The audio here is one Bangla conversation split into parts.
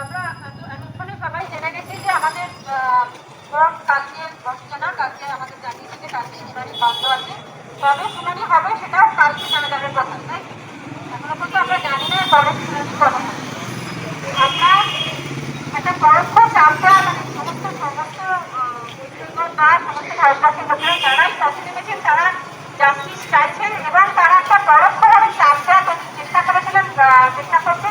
আমরা এত- এতক্ষণে জেনে গেছি যে আমাদের আহ, কালকে আমাদের জানিয়েছে কালকে শুনানি আছে। শুনানি হবে সেটাও কালকে জানা যাবে প্রথম আমরা জানি না পরে শুনানি কবে আমরা একটা চাপটা মানে সমস্ত সমস্ত সমস্ত নেমেছেন তারা জাস্টিস চাইছেন এবং তারা একটা পরোক্ষভাবে চাপ দেওয়ার চেষ্টা করেছিলেন চেষ্টা করছেন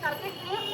扫地机。